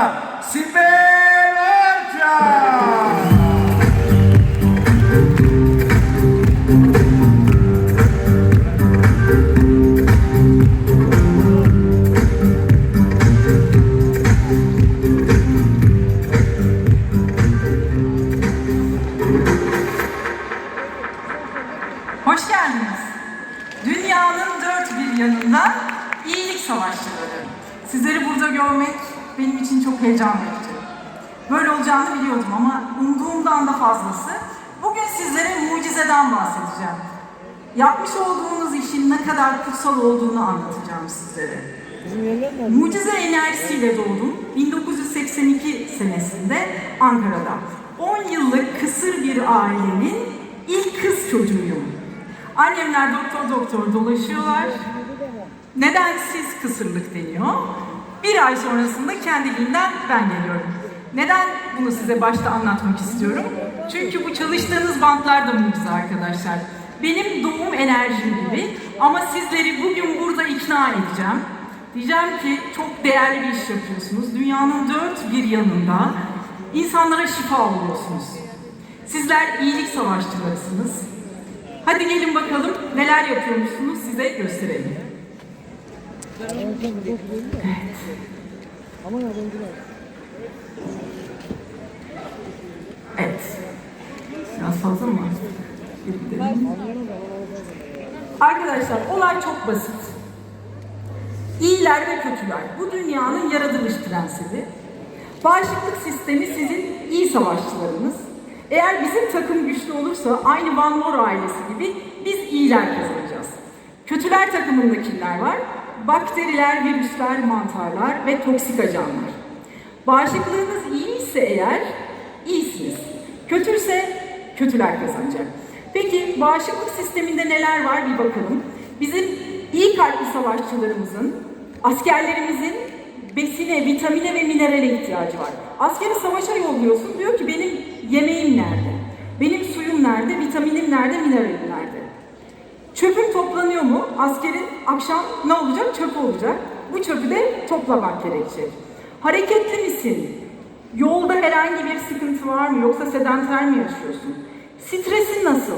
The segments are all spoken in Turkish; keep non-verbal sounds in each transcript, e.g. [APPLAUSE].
da Sibel geldiniz. Dünyanın dört bir yanında iyilik savaşçıları. Sizleri burada görmek çok heyecan verici. Böyle olacağını biliyordum ama umduğumdan da fazlası. Bugün sizlere mucizeden bahsedeceğim. Yapmış olduğunuz işin ne kadar kutsal olduğunu anlatacağım sizlere. Mucize enerjisiyle doğdum. 1982 senesinde Ankara'da. 10 yıllık kısır bir ailenin ilk kız çocuğuyum. Annemler doktor doktor dolaşıyorlar. Neden siz kısırlık deniyor? Bir ay sonrasında kendiliğinden ben geliyorum. Neden bunu size başta anlatmak istiyorum? Çünkü bu çalıştığınız bantlar da mucize arkadaşlar. Benim doğum enerjim gibi ama sizleri bugün burada ikna edeceğim. Diyeceğim ki çok değerli bir iş yapıyorsunuz. Dünyanın dört bir yanında insanlara şifa oluyorsunuz. Sizler iyilik savaşçılarısınız. Hadi gelin bakalım neler yapıyormuşsunuz size gösterelim. Evet. Biraz fazla mı? Gidelim. Arkadaşlar olay çok basit. İyiler ve kötüler. Bu dünyanın yaratılış prensibi. Bağışıklık sistemi sizin iyi savaşçılarınız. Eğer bizim takım güçlü olursa aynı Van Moor ailesi gibi biz iyiler kazanacağız. Kötüler takımında kimler var? Bakteriler, virüsler, mantarlar ve toksik ajanlar. Bağışıklığınız iyi ise eğer iyisiniz. Kötüyse kötüler kazanacak. Peki bağışıklık sisteminde neler var bir bakalım. Bizim iyi kalpli savaşçılarımızın, askerlerimizin besine, vitamine ve minerale ihtiyacı var. Askeri savaşa yolluyorsun diyor ki benim yemeğim nerede? Benim suyum nerede? Vitaminim nerede? Mineralim nerede? Çöpün toplanıyor mu? Askerin akşam ne olacak? Çöp olacak. Bu çöpü de toplamak gerekecek. Hareketli misin? Yolda herhangi bir sıkıntı var mı? Yoksa sedanter mi yaşıyorsun? Stresin nasıl?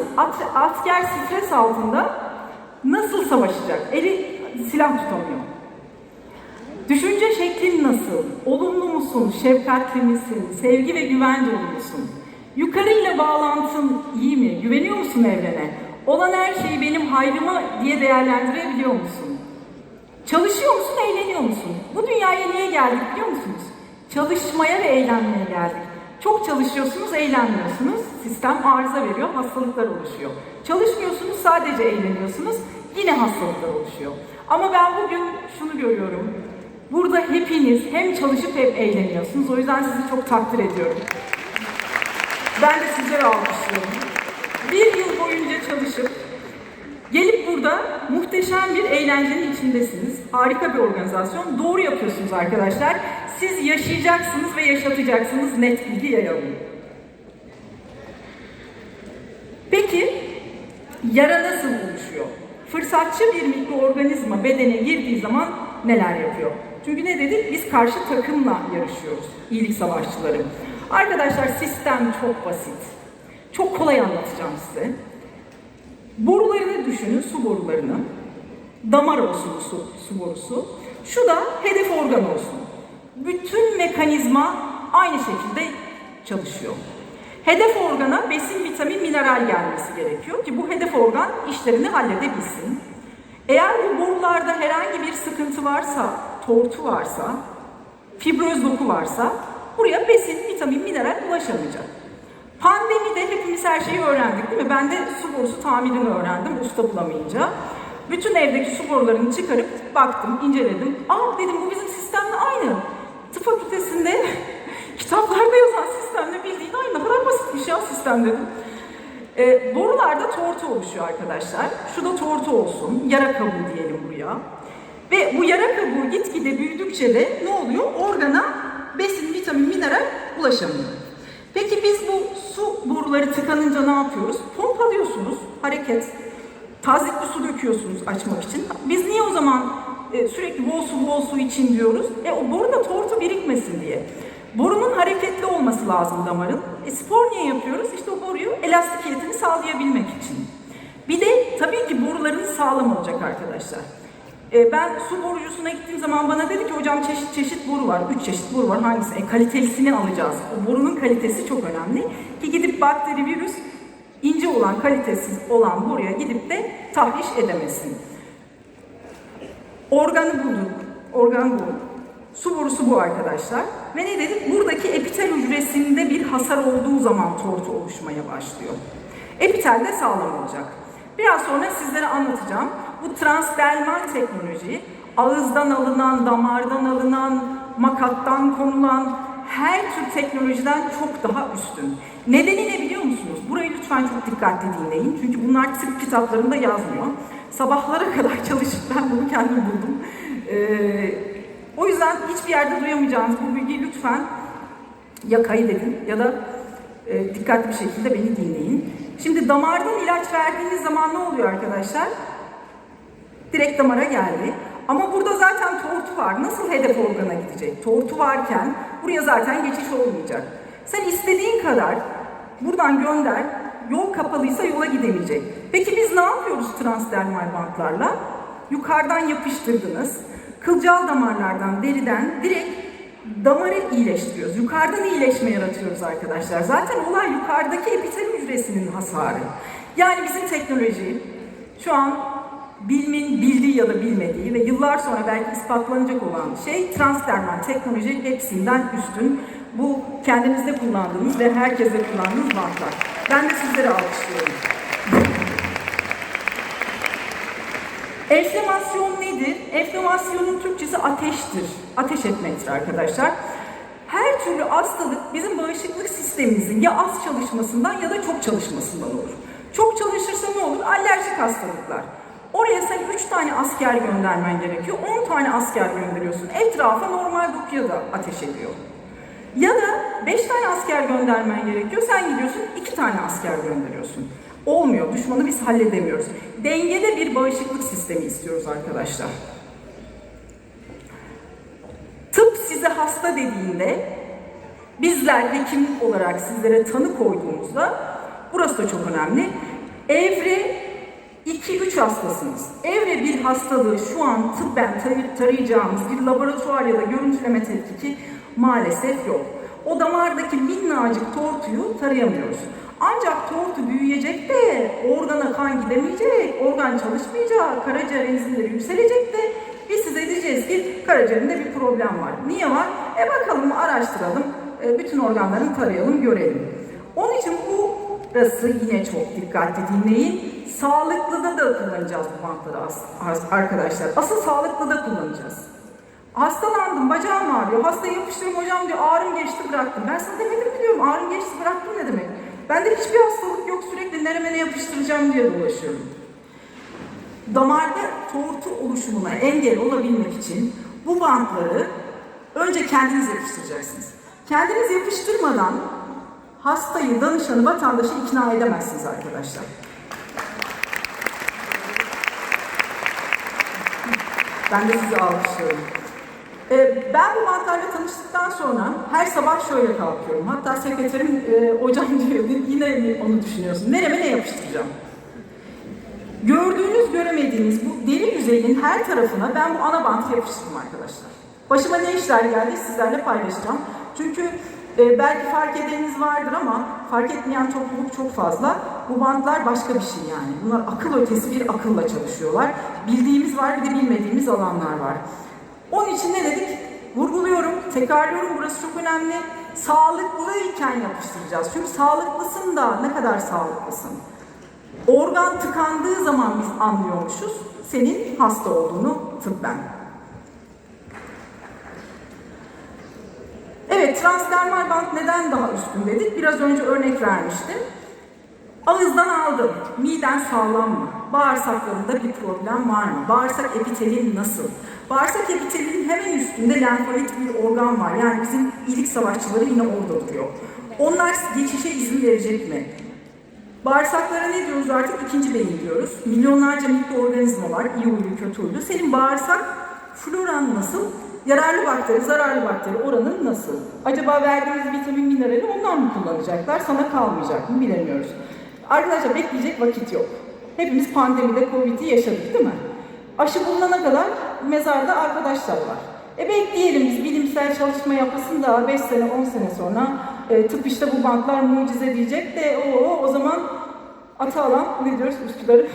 Asker stres altında nasıl savaşacak? Eli silah tutamıyor. Düşünce şeklin nasıl? Olumlu musun? Şefkatli misin? Sevgi ve güven dolu musun? Yukarıyla bağlantın iyi mi? Güveniyor musun evrene? Olan her şeyi benim hayrıma diye değerlendirebiliyor musun? Çalışıyor musun, eğleniyor musun? Bu dünyaya niye geldik biliyor musunuz? Çalışmaya ve eğlenmeye geldik. Çok çalışıyorsunuz, eğlenmiyorsunuz. Sistem arıza veriyor, hastalıklar oluşuyor. Çalışmıyorsunuz, sadece eğleniyorsunuz. Yine hastalıklar oluşuyor. Ama ben bugün şunu görüyorum. Burada hepiniz hem çalışıp hem eğleniyorsunuz. O yüzden sizi çok takdir ediyorum. Ben de sizlere alkışlıyorum. Bir çalışıp gelip burada muhteşem bir eğlencenin içindesiniz. Harika bir organizasyon. Doğru yapıyorsunuz arkadaşlar. Siz yaşayacaksınız ve yaşatacaksınız net bilgi yayalım. Peki yara nasıl oluşuyor? Fırsatçı bir mikroorganizma bedene girdiği zaman neler yapıyor? Çünkü ne dedik? Biz karşı takımla yarışıyoruz. İyilik savaşçıları. Arkadaşlar sistem çok basit. Çok kolay anlatacağım size. Borularını düşünün, su borularını. Damar olsun su, su borusu. Şu da hedef organ olsun. Bütün mekanizma aynı şekilde çalışıyor. Hedef organa besin, vitamin, mineral gelmesi gerekiyor ki bu hedef organ işlerini halledebilsin. Eğer bu borularda herhangi bir sıkıntı varsa, tortu varsa, fibroz doku varsa buraya besin, vitamin, mineral ulaşamayacak. Pandemide hepimiz her şeyi öğrendik değil mi? Ben de su borusu tamirini öğrendim usta bulamayınca. Bütün evdeki su borularını çıkarıp baktım, inceledim. Aa dedim bu bizim sistemle aynı. Tıp fakültesinde [LAUGHS] kitaplarda yazan sistemle bildiğin aynı. Ne kadar basitmiş ya sistem dedim. E, borularda tortu oluşuyor arkadaşlar. Şu da tortu olsun. Yara kabuğu diyelim buraya. Ve bu yara kabuğu gitgide büyüdükçe de ne oluyor? Organa besin, vitamin, mineral ulaşamıyor. Peki biz bu su boruları tıkanınca ne yapıyoruz? Pompalıyorsunuz, hareket. Tazikli su döküyorsunuz açmak için. Biz niye o zaman e, sürekli bol su bol su için diyoruz. E o boruda tortu birikmesin diye. Borunun hareketli olması lazım damarın. E, spor niye yapıyoruz? İşte o boruyu elastikiyetini sağlayabilmek için. Bir de tabii ki boruların sağlam olacak arkadaşlar. E, ben su borucusuna gittiğim zaman bana dedi ki hocam çeşit çeşit boru var. Üç çeşit boru var. Hangisi? E, kalitelisini alacağız. O borunun kalitesi çok önemli. Ki gidip bakteri, virüs ince olan, kalitesiz olan boruya gidip de tahriş edemesin. Organı bulduk. Organ bu. Su borusu bu arkadaşlar. Ve ne dedik? Buradaki epitel hücresinde bir hasar olduğu zaman tortu oluşmaya başlıyor. Epitel de sağlam olacak. Biraz sonra sizlere anlatacağım. Bu transdermal teknoloji ağızdan alınan, damardan alınan, makattan konulan her tür teknolojiden çok daha üstün. Nedeni ne biliyor musunuz? Burayı lütfen çok dikkatli dinleyin. Çünkü bunlar tıp kitaplarında yazmıyor. Sabahlara kadar [LAUGHS] çalışıp ben bunu kendim buldum. Ee, o yüzden hiçbir yerde duyamayacağınız bu bilgiyi lütfen ya kaydedin ya da e, dikkatli bir şekilde beni dinleyin. Şimdi damardan ilaç verdiğiniz zaman ne oluyor arkadaşlar? Direkt damara geldi. Ama burada zaten tortu var. Nasıl hedef organa gidecek? Tortu varken buraya zaten geçiş olmayacak. Sen istediğin kadar buradan gönder. Yol kapalıysa yola gidemeyecek. Peki biz ne yapıyoruz transdermal bantlarla? Yukarıdan yapıştırdınız. Kılcal damarlardan, deriden direkt damarı iyileştiriyoruz. Yukarıdan iyileşme yaratıyoruz arkadaşlar. Zaten olay yukarıdaki epitel hücresinin hasarı. Yani bizim teknoloji şu an bilimin bildiği ya da bilmediği ve yıllar sonra belki ispatlanacak olan şey transdermal teknoloji hepsinden üstün. Bu kendinizde kullandığınız ve herkeste kullandığınız bantlar. Ben de sizlere alkışlıyorum. Enflamasyon nedir? Enflamasyonun Türkçesi ateştir. Ateş etmektir arkadaşlar. Her türlü hastalık bizim bağışıklık sistemimizin ya az çalışmasından ya da çok çalışmasından olur. Çok çalışırsa ne olur? Alerjik hastalıklar. Oraya sen 3 tane asker göndermen gerekiyor. 10 tane asker gönderiyorsun. Etrafa normal dokuya da ateş ediyor. Ya da 5 tane asker göndermen gerekiyor. Sen gidiyorsun 2 tane asker gönderiyorsun. Olmuyor. Düşmanı biz halledemiyoruz. Dengede bir bağışıklık sistemi istiyoruz arkadaşlar. Tıp size hasta dediğinde bizler hekim olarak sizlere tanı koyduğumuzda burası da çok önemli. Evre 2-3 hastasınız. Evre bir hastalığı şu an tıbben tar- tarayacağımız bir laboratuvar ya da görüntüleme tetkiki maalesef yok. O damardaki minnacık tortuyu tarayamıyoruz. Ancak tortu büyüyecek de organa kan gidemeyecek, organ çalışmayacak, karaciğer enzimleri yükselecek de biz size diyeceğiz ki karaciğerinde bir problem var. Niye var? E bakalım araştıralım, e, bütün organlarını tarayalım, görelim. Onun için burası yine çok dikkatli dinleyin. Sağlıklıda da kullanacağız bu bantları arkadaşlar. Asıl sağlıklıda kullanacağız. Hastalandım, bacağım ağrıyor. Hasta yapıştırdım hocam diyor, ağrım geçti bıraktım. Ben sana demedim mi diyorum, ağrım geçti bıraktım ne demek? Bende hiçbir hastalık yok, sürekli nereme ne yapıştıracağım diye dolaşıyorum. Damarda tortu oluşumuna engel olabilmek için bu bantları önce kendiniz yapıştıracaksınız. Kendiniz yapıştırmadan hastayı, danışanı, vatandaşı ikna edemezsiniz arkadaşlar. Ben de sizi alkışlıyorum. Ee, ben bu bantlarla tanıştıktan sonra her sabah şöyle kalkıyorum. Hatta sekreterim e, hocam diyor yine onu düşünüyorsun? Nereme ne yapıştıracağım? Gördüğünüz göremediğiniz bu deri yüzeyinin her tarafına ben bu ana bantı yapıştırdım arkadaşlar. Başıma ne işler geldi sizlerle paylaşacağım. Çünkü e, belki fark edeniniz vardır ama fark etmeyen topluluk çok fazla. Bu bantlar başka bir şey yani. Bunlar akıl ötesi bir akılla çalışıyorlar. Bildiğimiz var bir de bilmediğimiz alanlar var. Onun için ne dedik? Vurguluyorum, tekrarlıyorum burası çok önemli. Sağlıklıyken yapıştıracağız. Çünkü sağlıklısın da ne kadar sağlıklısın? Organ tıkandığı zaman biz anlıyormuşuz senin hasta olduğunu tıbben. Evet, transdermal bant neden daha üstün dedik? Biraz önce örnek vermiştim. Ağızdan aldın, miden sağlam mı? Bağırsaklarında bir problem var mı? Bağırsak epitelin nasıl? Bağırsak epitelinin hemen üstünde lenfolit bir organ var. Yani bizim iyilik savaşçıları yine orada duruyor. Onlar geçişe izin verecek mi? Bağırsaklara ne diyoruz artık? İkinci beyin diyoruz. Milyonlarca mikroorganizma var. iyi huylu, kötü huylu. Senin bağırsak Floran nasıl? Yararlı bakteri, zararlı bakteri oranın nasıl? Acaba verdiğimiz vitamin, minerali ondan mı kullanacaklar? Sana kalmayacak mı? Bilemiyoruz. Arkadaşlar bekleyecek vakit yok. Hepimiz pandemide Covid'i yaşadık değil mi? Aşı bulunana kadar mezarda arkadaşlar var. E bekleyelim biz bilimsel çalışma yapasın da 5 sene 10 sene sonra e, tıp işte bu bantlar mucize diyecek de o o zaman ata alan ne diyoruz Üsküdar'ı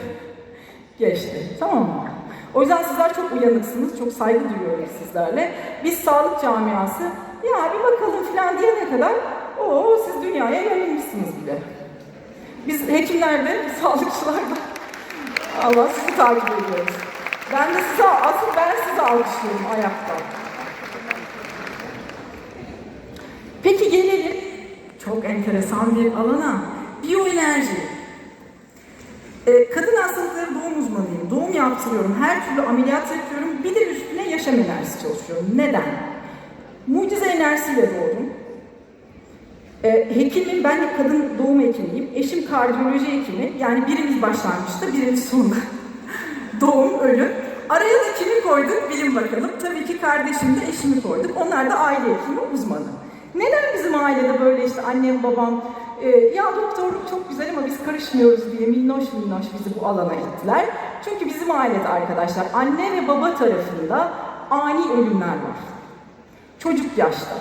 [LAUGHS] geçti. Tamam mı? O yüzden sizler çok uyanıksınız. Çok saygı duyuyorum sizlerle. Biz sağlık camiası ya bir bakalım falan diyene kadar o siz dünyaya yayılmışsınız bile. Biz hekimlerde, [LAUGHS] sağlıkçılarda Allah sizi takip ediyoruz. Ben de size, asıl ben sizi alkışlıyorum ayakta. Peki gelelim çok enteresan bir alana. Biyoenerji. Ee, kadın hastalıkları doğum uzmanıyım. Doğum yaptırıyorum. Her türlü ameliyat yapıyorum. Bir de üstüne yaşam enerjisi çalışıyorum. Neden? Mucize enerjisiyle doğdum. Ee, hekimim, ben de kadın doğum hekimiyim. Eşim kardiyoloji hekimi. Yani birimiz başlangıçta, birimiz sonunda. [LAUGHS] doğum, ölüm. Araya da kimi koyduk bilin bakalım. Tabii ki kardeşim de eşimi koyduk. Onlar da aile hekimi uzmanı. Neden bizim ailede böyle işte annem babam e, ya doktorluk çok güzel ama biz karışmıyoruz diye minnoş minnoş bizi bu alana ittiler. Çünkü bizim ailede arkadaşlar anne ve baba tarafında ani ölümler var. Çocuk yaşta.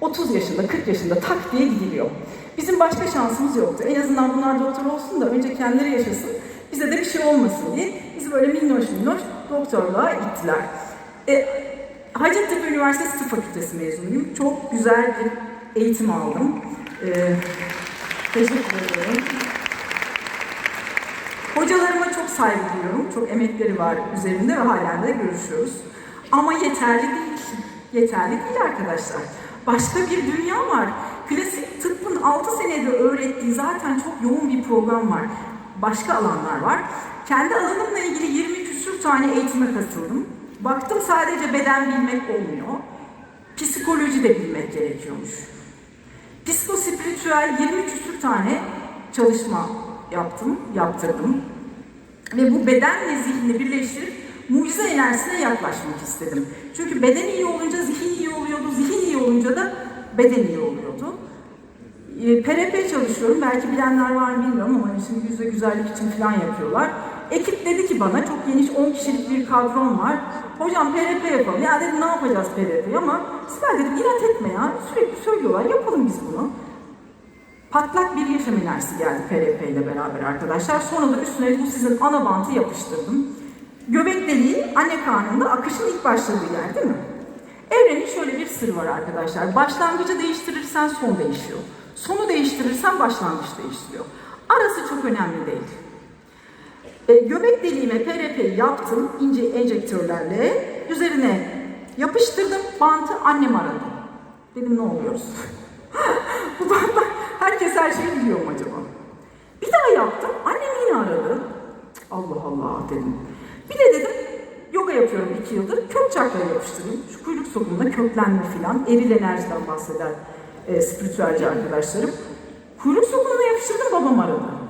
30 yaşında, 40 yaşında tak diye gidiliyor. Bizim başka şansımız yoktu. En azından bunlar doktor olsun da önce kendileri yaşasın, bize de bir şey olmasın diye bizi böyle minnoş minnoş doktorluğa ittiler. E, Hacettepe Üniversitesi Tıp Fakültesi mezunuyum. Çok güzel bir eğitim aldım. E, teşekkür ederim. Hocalarıma çok saygı duyuyorum. Çok emekleri var üzerinde ve halen de görüşüyoruz. Ama yeterli değil. Yeterli değil arkadaşlar. Başka bir dünya var. Klasik tıbbın 6 senede öğrettiği zaten çok yoğun bir program var. Başka alanlar var. Kendi alanımla ilgili 20 küsür tane eğitime katıldım. Baktım sadece beden bilmek olmuyor. Psikoloji de bilmek gerekiyormuş. Psikospiritüel 20 küsür tane çalışma yaptım, yaptırdım. Ve bu bedenle zihni birleştirip mucize enerjisine yaklaşmak istedim. Çünkü beden iyi olunca zihin iyi oluyordu, zihin iyi olunca da beden iyi oluyordu. E, PRP çalışıyorum, belki bilenler var mı bilmiyorum ama şimdi yüzde güzellik için falan yapıyorlar. Ekip dedi ki bana, çok geniş 10 kişilik bir kadron var. Hocam PRP yapalım. Ya dedim ne yapacağız PRP'yi ama Sibel dedim inat etme ya. Sürekli söylüyorlar, yapalım biz bunu. Patlak bir yaşam enerjisi geldi PRP ile beraber arkadaşlar. Sonra da üstüne bu sizin ana bantı yapıştırdım. Göbek deliği anne karnında akışın ilk başladığı yer değil mi? Evrenin şöyle bir sırrı var arkadaşlar. Başlangıcı değiştirirsen son değişiyor. Sonu değiştirirsen başlangıç değiştiriyor. Arası çok önemli değil. E, göbek deliğime PRP yaptım ince enjektörlerle. Üzerine yapıştırdım. Bantı annem aradı. Dedim ne oluyoruz? [LAUGHS] Bu bantlar herkes her şeyi biliyor mu acaba? Bir daha yaptım. Annem yine aradı. Allah Allah dedim. Bir de dedim yoga yapıyorum iki yıldır. Kök çakraya yapıştırayım. Şu kuyruk sokumunda köklenme filan. Eril enerjiden bahseder e, spiritüelci arkadaşlarım. Kuyruk sokumuna yapıştırdım babam aradı.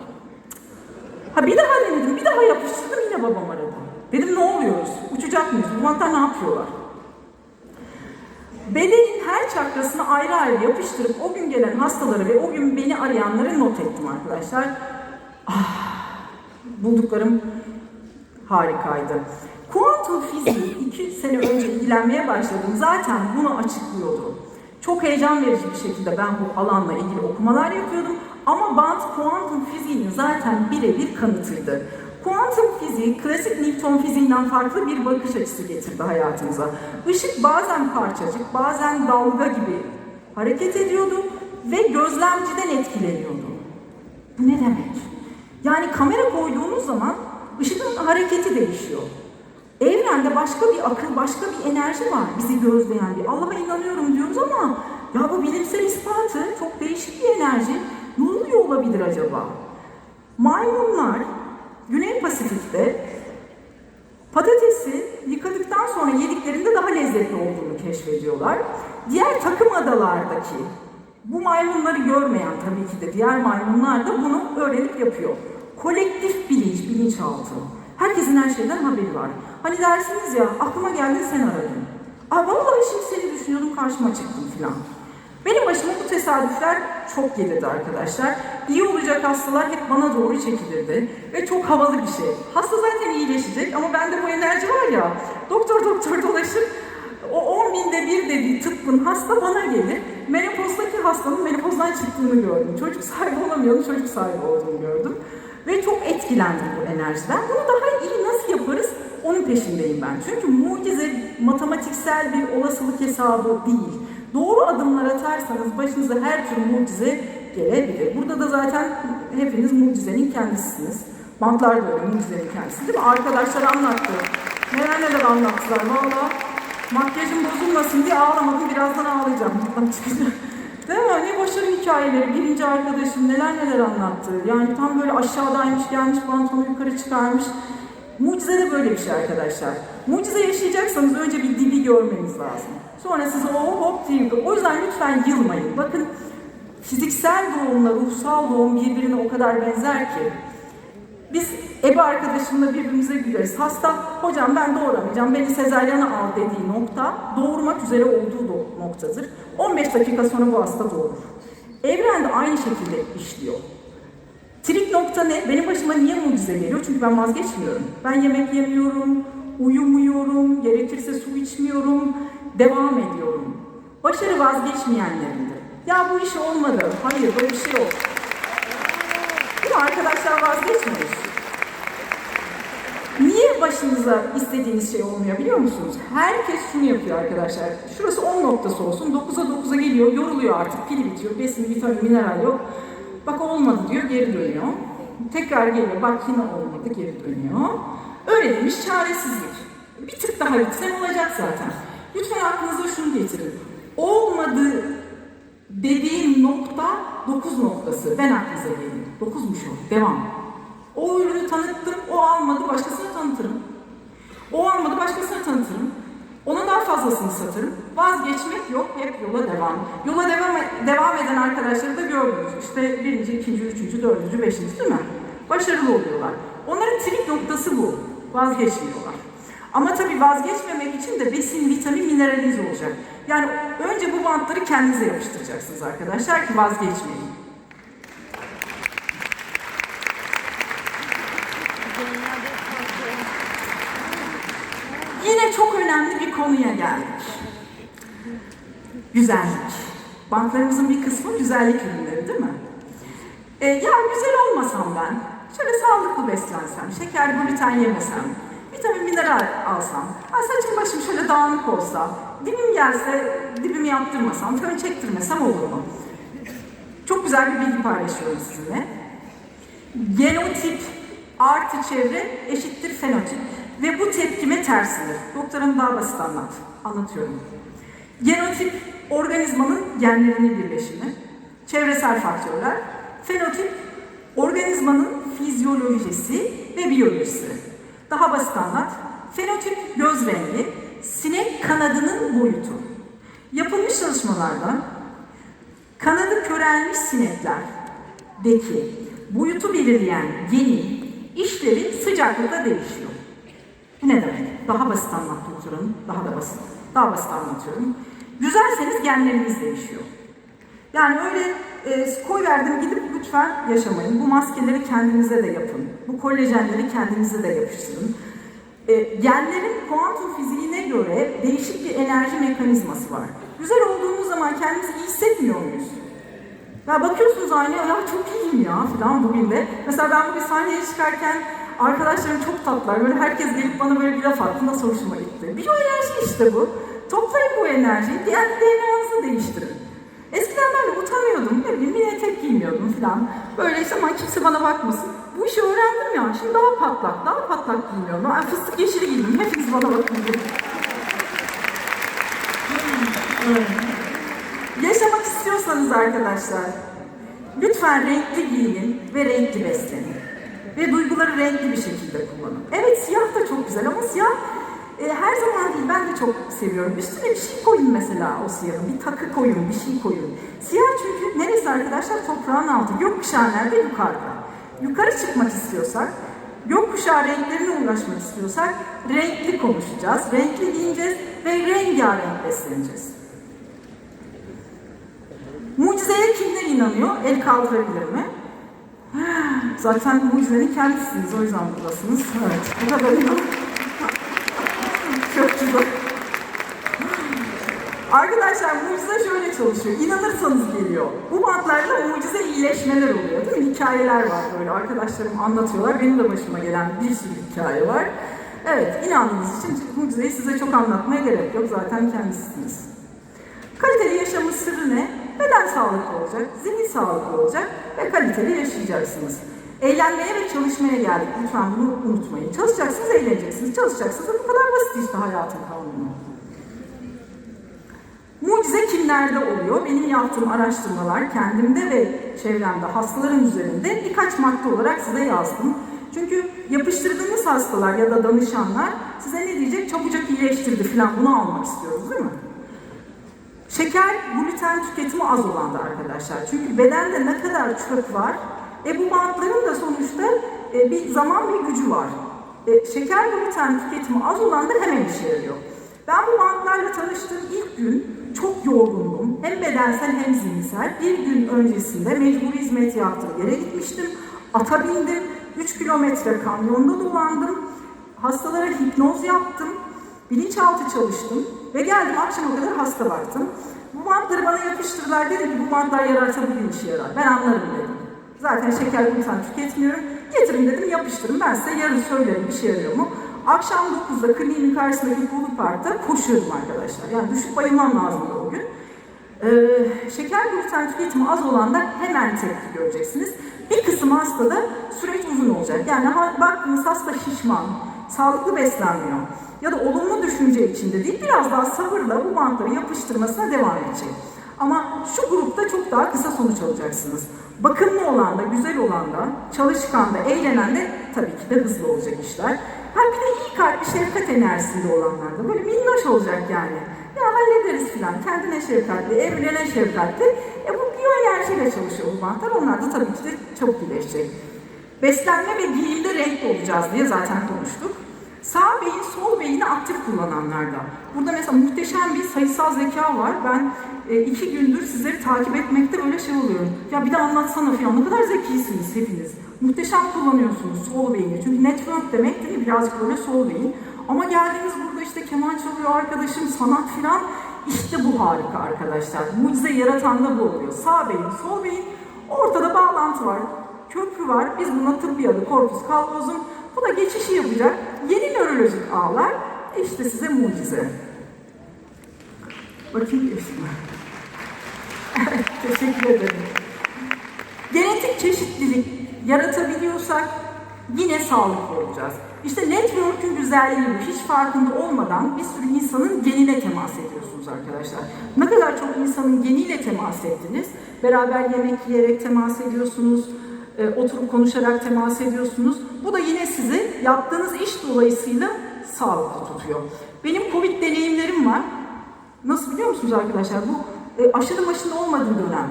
Ha bir daha denedim, bir daha yapıştırdım yine babam aradı. Dedim ne oluyoruz? Uçacak mıyız? Bu bantlar ne yapıyorlar? Bedenin her çakrasını ayrı ayrı yapıştırıp o gün gelen hastaları ve o gün beni arayanları not ettim arkadaşlar. Ah, bulduklarım harikaydı. Kuantum fiziği iki sene önce ilgilenmeye başladım. Zaten bunu açıklıyordu. Çok heyecan verici bir şekilde ben bu alanla ilgili okumalar yapıyordum. Ama bant kuantum fiziğinin zaten birebir kanıtıydı. Kuantum fiziği klasik Newton fiziğinden farklı bir bakış açısı getirdi hayatımıza. Işık bazen parçacık, bazen dalga gibi hareket ediyordu ve gözlemciden etkileniyordu. Bu ne demek? Yani kamera koyduğunuz zaman ışığın hareketi değişiyor. Evrende başka bir akıl, başka bir enerji var bizi gözleyen bir. Allah'a inanıyorum diyoruz ama ya bu bilimsel ispatı çok değişik bir enerji. Ne oluyor olabilir acaba? Maymunlar Güney Pasifik'te patatesi yıkadıktan sonra yediklerinde daha lezzetli olduğunu keşfediyorlar. Diğer takım adalardaki bu maymunları görmeyen tabii ki de diğer maymunlar da bunu öğrenip yapıyor. Kolektif bilinç, bilinçaltı. Herkesin her şeyden haberi var. Hani dersiniz ya aklıma geldi sen aradın. Aa vallahi şimdi seni düşünüyordum karşıma çıktın filan. Benim başıma bu tesadüfler çok gelirdi arkadaşlar. İyi olacak hastalar hep bana doğru çekilirdi. Ve çok havalı bir şey. Hasta zaten iyileşecek ama bende bu enerji var ya. Doktor doktor dolaşır. O 10 binde bir dediği tıbbın hasta bana gelir. Menopozdaki hastanın menopozdan çıktığını gördüm. Çocuk sahibi olamayanın çocuk sahibi olduğunu gördüm. Ve çok etkilendim bu enerjiden. Bunu daha iyi nasıl yaparız? Onun peşindeyim ben. Çünkü mucize matematiksel bir olasılık hesabı değil. Doğru adımlar atarsanız başınıza her türlü mucize gelebilir. Burada da zaten hepiniz mucizenin kendisisiniz. Bantlar da öyle mucizenin kendisi değil mi? Arkadaşlar anlattı. Neler neler anlattılar valla. Makyajım bozulmasın diye ağlamadım. Birazdan ağlayacağım. [LAUGHS] Değil mi? Ne başarı hikayeleri. Birinci arkadaşım neler neler anlattı. Yani tam böyle aşağıdaymış gelmiş pantolonu yukarı çıkarmış. Mucize de böyle bir şey arkadaşlar. Mucize yaşayacaksanız önce bir dibi görmeniz lazım. Sonra size o hop yukarı. O yüzden lütfen yılmayın. Bakın fiziksel doğumla ruhsal doğum birbirine o kadar benzer ki. Biz ebe arkadaşımla birbirimize güleriz. Hasta, hocam ben doğuramayacağım, beni sezaryana al dediği nokta, doğurmak üzere olduğu noktadır. 15 dakika sonra bu hasta doğurur. Evren de aynı şekilde işliyor. Trik nokta ne? Benim başıma niye mucize geliyor? Çünkü ben vazgeçmiyorum. Ben yemek yemiyorum, uyumuyorum, gerekirse su içmiyorum, devam ediyorum. Başarı vazgeçmeyenlerindir. Ya bu iş olmadı. Hayır, böyle bir şey yok. Değil? Arkadaşlar vazgeçmemiş. Niye başınıza istediğiniz şey olmuyor biliyor musunuz? Herkes şunu yapıyor arkadaşlar. Şurası 10 noktası olsun. 9'a 9'a geliyor. Yoruluyor artık. Pili bitiyor. Besin, vitamin, mineral yok. Bak olmadı diyor. Geri dönüyor. Tekrar geliyor. Bak yine olmadı. Geri dönüyor. Öyle demiş çaresizlik. Bir tık daha gitsen olacak zaten. Lütfen aklınıza şunu getirin. Olmadı dediğim nokta 9 noktası. Ben aklınıza gelin. 9'muş o. Devam. O ürünü tanıttım, o almadı, başkasına tanıtırım. O almadı, başkasına tanıtırım. Ona daha fazlasını satırım. Vazgeçmek yok, hep yola devam. Yola devam, devam eden arkadaşları da gördünüz. İşte birinci, ikinci, üçüncü, dördüncü, beşinci değil mi? Başarılı oluyorlar. Onların trik noktası bu. Vazgeçmiyorlar. Ama tabii vazgeçmemek için de besin, vitamin, mineraliniz olacak. Yani önce bu bantları kendinize yapıştıracaksınız arkadaşlar ki vazgeçmeyin. Yine çok önemli bir konuya geldik. Güzellik. Banklarımızın bir kısmı güzellik ürünleri değil mi? Ee, ya güzel olmasam ben, şöyle sağlıklı beslensem, şeker, gluten yemesem, vitamin, mineral alsam, ha, saçım başım şöyle dağınık olsa, dibim gelse dibimi yaptırmasam, fön çektirmesem olur mu? Çok güzel bir bilgi paylaşıyorum sizinle. Genotip artı çevre eşittir fenotip. Ve bu tepkime tersidir. Doktorum daha basit anlat. Anlatıyorum. Genotip organizmanın genlerinin birleşimi. Çevresel faktörler. Fenotip organizmanın fizyolojisi ve biyolojisi. Daha basit anlat. Fenotip göz rengi, sinek kanadının boyutu. Yapılmış çalışmalarda kanadı körelmiş sineklerdeki boyutu belirleyen genin işlevi sıcaklıkla değişiyor. Bu ne demek? Daha basit anlat doktorum. Daha da basit. Daha basit anlatıyorum. Güzelseniz genleriniz değişiyor. Yani öyle e, koy verdim gidip lütfen yaşamayın. Bu maskeleri kendinize de yapın. Bu kolajenleri kendinize de yapıştırın. E, genlerin kuantum fiziğine göre değişik bir enerji mekanizması var. Güzel olduğumuz zaman kendimizi iyi hissetmiyor muyuz? Ya bakıyorsunuz aynaya ya çok iyiyim ya falan bugün de. Mesela ben bugün sahneye çıkarken arkadaşlarım çok tatlılar. Böyle herkes gelip bana böyle bir laf attı. Nasıl hoşuma gitti. Bir o enerji işte bu. Toplayın bu enerjiyi. Diğer DNA'nızı değiştirin. Eskiden ben utanıyordum. Ne bileyim bir etek giymiyordum falan. Böyle işte aman kimse bana bakmasın. Bu işi öğrendim ya. Şimdi daha patlak, daha patlak giymiyorum. Ben fıstık yeşili giydim. Hepiniz bana bakın. diye. Evet. Yaşamak istiyorsanız arkadaşlar, lütfen renkli giyinin ve renkli beslenin. Ve duyguları renkli bir şekilde kullanın. Evet siyah da çok güzel ama siyah e, her zaman değil ben de çok seviyorum. Üstüne bir şey koyun mesela o siyahın. Bir takı koyun, bir şey koyun. Siyah çünkü neresi arkadaşlar? Toprağın altı. Gökkuşağı nerede? Yukarıda. Yukarı çıkmak istiyorsak Gökkuşağı renklerine ulaşmak istiyorsak renkli konuşacağız, renkli giyineceğiz ve rengarenk besleneceğiz. Mucizeye kimler inanıyor? El kaldırabilir mi? [GASPS] Zaten mucizenin kendisiniz, o yüzden buradasınız. Evet, bu kadar inan. Çok güzel. Arkadaşlar mucize şöyle çalışıyor. İnanırsanız geliyor. Bu bantlarla mucize iyileşmeler oluyor değil mi? Hikayeler var böyle. Arkadaşlarım anlatıyorlar. Benim de başıma gelen bir sürü hikaye var. Evet, inandığınız için mucizeyi size çok anlatmaya gerek yok. Zaten kendisiniz. Kaliteli yaşamın sırrı ne? Beden sağlıklı olacak, zihin sağlıklı olacak ve kaliteli yaşayacaksınız. Eğlenmeye ve çalışmaya geldik. Lütfen bunu unutmayın. Çalışacaksınız, eğleneceksiniz. Çalışacaksınız. Bu kadar basit işte hayatın kanunu. Mucize kimlerde oluyor? Benim yaptığım araştırmalar kendimde ve çevremde hastaların üzerinde birkaç madde olarak size yazdım. Çünkü yapıştırdığınız hastalar ya da danışanlar size ne diyecek? Çabucak iyileştirdi falan bunu almak istiyoruz değil mi? Şeker, gluten tüketimi az olandı arkadaşlar. Çünkü bedende ne kadar çöp var, e bu bantların da sonuçta e, bir zaman bir gücü var. E, şeker, gluten tüketimi az olanda hemen işe yarıyor. Ben bu bantlarla tanıştığım ilk gün çok yorgundum. Hem bedensel hem zihinsel. Bir gün öncesinde mecburi hizmet yaptığım yere gitmiştim. Ata bindim. 3 kilometre kamyonda dolandım. Hastalara hipnoz yaptım. Bilinçaltı çalıştım ve geldim akşama kadar hasta baktım. Bu bantları bana yapıştırdılar dedim ki bu bantlar yararsa bugün işe yarar. Ben anlarım dedim. Zaten şeker gluten tüketmiyorum. Getirin dedim yapıştırın ben size yarın söylerim işe yarıyor mu? Akşam 9'da kliniğin karşısındaki Pulu Park'ta koşuyordum arkadaşlar. Yani düşüp bayılmam lazımdı o gün. Ee, şeker gluten tüketimi az olanlar hemen tepki göreceksiniz. Bir kısım hastada süreç uzun olacak. Yani baktığınız hasta şişman, sağlıklı beslenmiyor ya da olumlu düşünce içinde değil, biraz daha sabırla bu bantları yapıştırmasına devam edecek. Ama şu grupta çok daha kısa sonuç alacaksınız. Bakımlı olan da, güzel olan da, çalışkan da, eğlenen de tabii ki de hızlı olacak işler. Ha bir de iyi kalpli, şefkat enerjisinde olanlar da böyle minnoş olacak yani. Ya hallederiz filan, kendine şefkatli, evrene şefkatli. E bu biyoenerjiyle çalışıyor bu bantlar, onlar da tabii ki de çok iyileşecek. Beslenme ve giyimde renkli olacağız diye zaten konuştuk. Sağ beyin, sol beyni aktif kullananlarda. Burada mesela muhteşem bir sayısal zeka var. Ben e, iki gündür sizleri takip etmekte böyle şey oluyorum. Ya bir de anlatsana falan. Ne kadar zekisiniz hepiniz. Muhteşem kullanıyorsunuz sol beyni. Çünkü network demek değil? Birazcık böyle sol beyin. Ama geldiğiniz burada işte keman çalıyor arkadaşım, sanat filan. İşte bu harika arkadaşlar. Mucize yaratan da bu oluyor. Sağ beyin, sol beyin. Ortada bağlantı var. Köprü var. Biz buna tıbbi adı korpus callosum. Bu da geçişi yapacak. Yeni nörolojik ağlar. İşte size mucize. Bakayım mi? Teşekkür ederim. Genetik çeşitlilik yaratabiliyorsak yine sağlıklı olacağız. İşte network'ün güzelliği. Hiç farkında olmadan bir sürü insanın genine temas ediyorsunuz arkadaşlar. Ne kadar çok insanın geniyle temas ettiniz. Beraber yemek yiyerek temas ediyorsunuz. E, oturup konuşarak temas ediyorsunuz. Bu da yine sizi yaptığınız iş dolayısıyla sağlıklı tutuyor. Benim Covid deneyimlerim var. Nasıl biliyor musunuz arkadaşlar? Bu e, aşırı başında olmadığı dönem.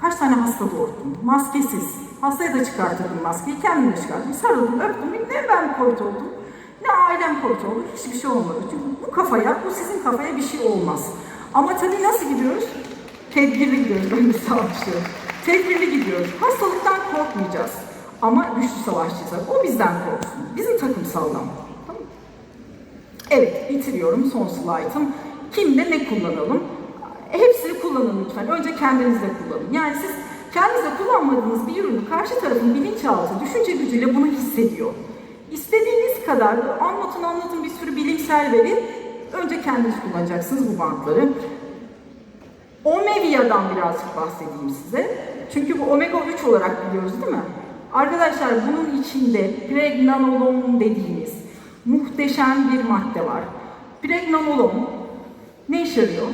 Kaç tane hasta doğurdum? Maskesiz. Hastaya da çıkartırdım maskeyi. Kendim de çıkarttım. Sarıldım, öptüm. Ne ben Covid oldum, ne ailem Covid oldu. Hiçbir şey olmadı. Çünkü bu kafaya, bu sizin kafaya bir şey olmaz. Ama tabii nasıl gidiyoruz? Tedbirli gidiyoruz. Ben savaşıyorum. Tedbirli gidiyoruz. Hastalıktan korkmayacağız. Ama güçlü savaşçıysak o bizden korksun. Bizim takım sağlam. Tamam? Evet, bitiriyorum. Son slaytım. Kimde ne kullanalım? Hepsini kullanın lütfen. Önce kendinizde kullanın. Yani siz kendinizde kullanmadığınız bir ürünü karşı tarafın bilinçaltı, düşünce gücüyle bunu hissediyor. İstediğiniz kadar anlatın anlatın bir sürü bilimsel veri. Önce kendiniz kullanacaksınız bu bantları. Omevia'dan birazcık bahsedeyim size. Çünkü bu omega 3 olarak biliyoruz değil mi? Arkadaşlar bunun içinde pregnanolon dediğimiz muhteşem bir madde var. Pregnanolon ne işe yarıyor?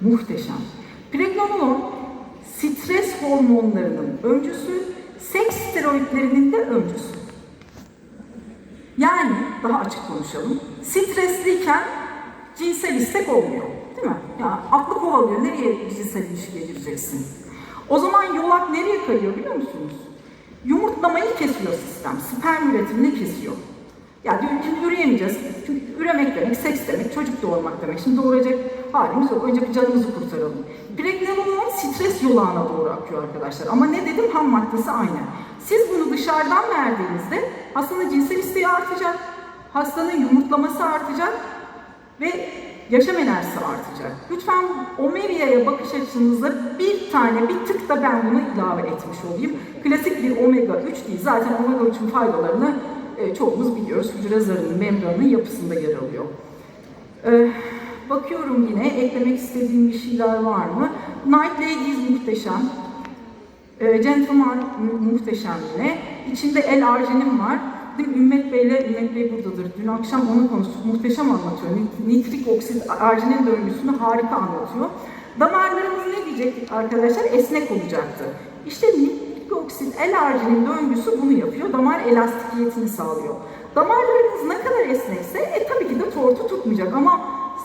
Muhteşem. Pregnanolon stres hormonlarının öncüsü, seks steroidlerinin de öncüsü. Yani daha açık konuşalım. Stresliyken cinsel istek olmuyor. Değil mi? Ya aklı kovalıyor. Nereye cinsel ilişkiye gireceksin? O zaman yolak nereye kayıyor biliyor musunuz? Yumurtlamayı kesiyor sistem. Sperm üretimini kesiyor. Ya diyor şimdi. Çünkü üremek demek, seks demek, çocuk doğurmak demek. Şimdi doğuracak halimiz yok. Önce bir canımızı kurtaralım. Pregnenolon stres yolağına doğru akıyor arkadaşlar. Ama ne dedim? Ham maddesi aynı. Siz bunu dışarıdan verdiğinizde hastanın cinsel isteği artacak. Hastanın yumurtlaması artacak ve yaşam enerjisi artacak. Lütfen Omega'ya bakış açınızda bir tane, bir tık da ben bunu ilave etmiş olayım. Klasik bir omega 3 değil. Zaten omega 3'ün faydalarını e, çoğumuz biliyoruz. Hücre zarının, membranın yapısında yer alıyor. Ee, bakıyorum yine eklemek istediğim bir şeyler var mı? Night Ladies muhteşem. Ee, Gentleman mu- muhteşem yine. İçinde el arjenim var. Mi? Ümmet Bey'le, Ümmet Bey buradadır. Dün akşam onun konuştuk. Muhteşem anlatıyor. Nit- Nitrik oksit arginin döngüsünü harika anlatıyor. Damarlarımız ne diyecek arkadaşlar? Esnek olacaktı. İşte nitrik oksit el arginin döngüsü bunu yapıyor. Damar elastikiyetini sağlıyor. Damarlarımız ne kadar esnekse e, tabii ki de tortu tutmayacak ama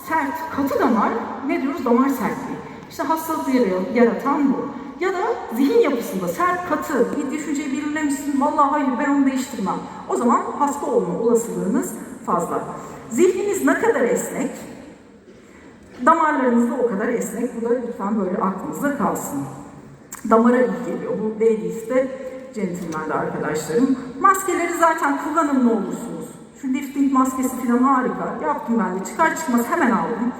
sert, katı damar ne diyoruz? Damar sertliği. İşte hastalık yara- yaratan bu. Ya da zihin yapısında sert, katı, bir düşünceyi belirlemişsin, vallahi hayır ben onu değiştirmem. O zaman hasta olma olasılığınız fazla. Zihniniz ne kadar esnek, damarlarınız da o kadar esnek. Bu da lütfen böyle aklınızda kalsın. Damara iyi geliyor. Bu ladies'te, gentleman'da arkadaşlarım. Maskeleri zaten kullanın ne olursunuz. Şu lifting maskesi falan harika. Yaptım ben de. Çıkar çıkmaz hemen aldım.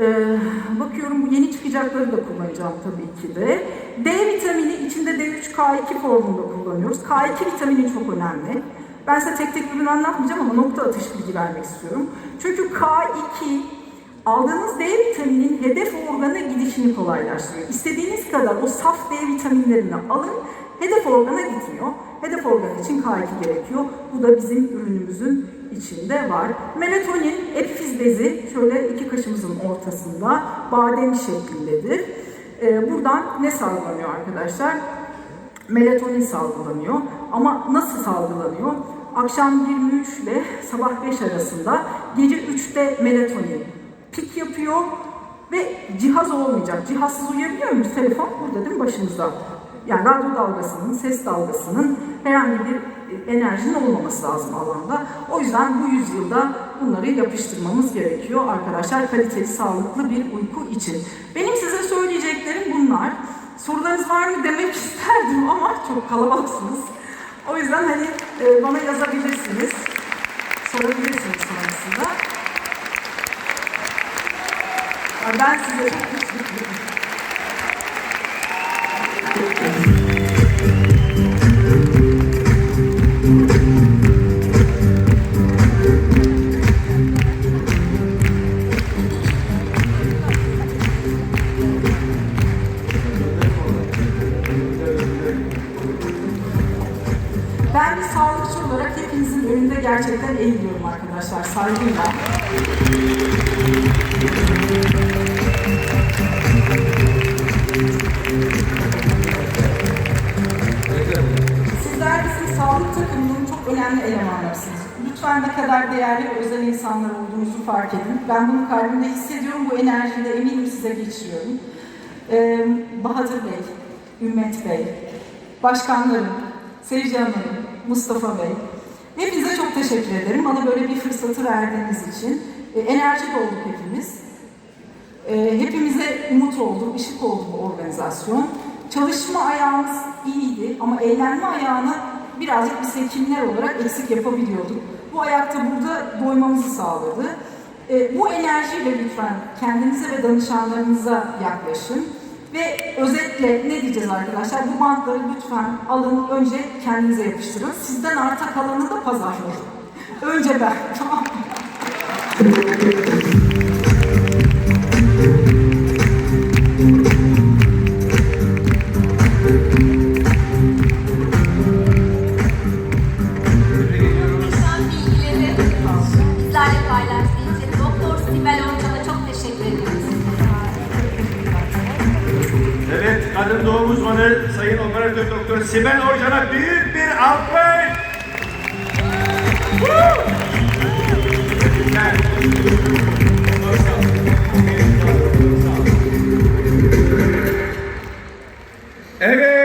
Ee, bakıyorum bu yeni çıkacakları da kullanacağım tabii ki de. D vitamini içinde D3K2 formunda kullanıyoruz. K2 vitamini çok önemli. Ben size tek tek ürün anlatmayacağım ama nokta atışı bilgi vermek istiyorum. Çünkü K2 aldığınız D vitaminin hedef organa gidişini kolaylaştırıyor. İstediğiniz kadar o saf D vitaminlerini alın, hedef organa gitmiyor. Hedef organ için K2 gerekiyor. Bu da bizim ürünümüzün içinde var. Melatonin epifiz bezi şöyle iki kaşımızın ortasında badem şeklindedir. Ee, buradan ne salgılanıyor arkadaşlar? Melatonin salgılanıyor. Ama nasıl salgılanıyor? Akşam 23 ile sabah 5 arasında gece 3'te melatonin pik yapıyor ve cihaz olmayacak. Cihazsız uyuyabiliyor muyuz? Telefon burada değil mi başımızda? Yani radyo dalgasının, ses dalgasının herhangi bir e, enerjinin olmaması lazım alanda. O yüzden bu yüzyılda bunları yapıştırmamız gerekiyor arkadaşlar kaliteli, sağlıklı bir uyku için. Benim size söyleyeceklerim bunlar. Sorularınız var mı demek [LAUGHS] isterdim ama çok kalabalıksınız. O yüzden hani e, bana yazabilirsiniz, sorabilirsiniz sonrasında. Ben size çok gerçekten eğiliyorum arkadaşlar saygıyla. Sizler bizim sağlık takımının çok önemli elemanlarısınız. Lütfen ne kadar değerli özel insanlar olduğunuzu fark edin. Ben bunu kalbimde hissediyorum, bu enerjiyi de eminim size geçiriyorum. Ee, Bahadır Bey, Ümmet Bey, başkanlarım, Sevci Hanım, Mustafa Bey, hepinize teşekkür ederim. Bana böyle bir fırsatı verdiğiniz için. Ee, enerjik olduk hepimiz. Ee, hepimize umut oldu, ışık oldu bu organizasyon. Çalışma ayağımız iyiydi ama eğlenme ayağını birazcık biz hekimler olarak eksik yapabiliyorduk. Bu ayakta burada doymamızı sağladı. Ee, bu enerjiyle lütfen kendinize ve danışanlarınıza yaklaşın. Ve özetle ne diyeceğiz arkadaşlar? Bu bantları lütfen alın, önce kendinize yapıştırın. Sizden arta kalanı da pazarlayın. Önce ben, [LAUGHS] tamam mı? Simen Hoca'na büyük bir alkış. evet.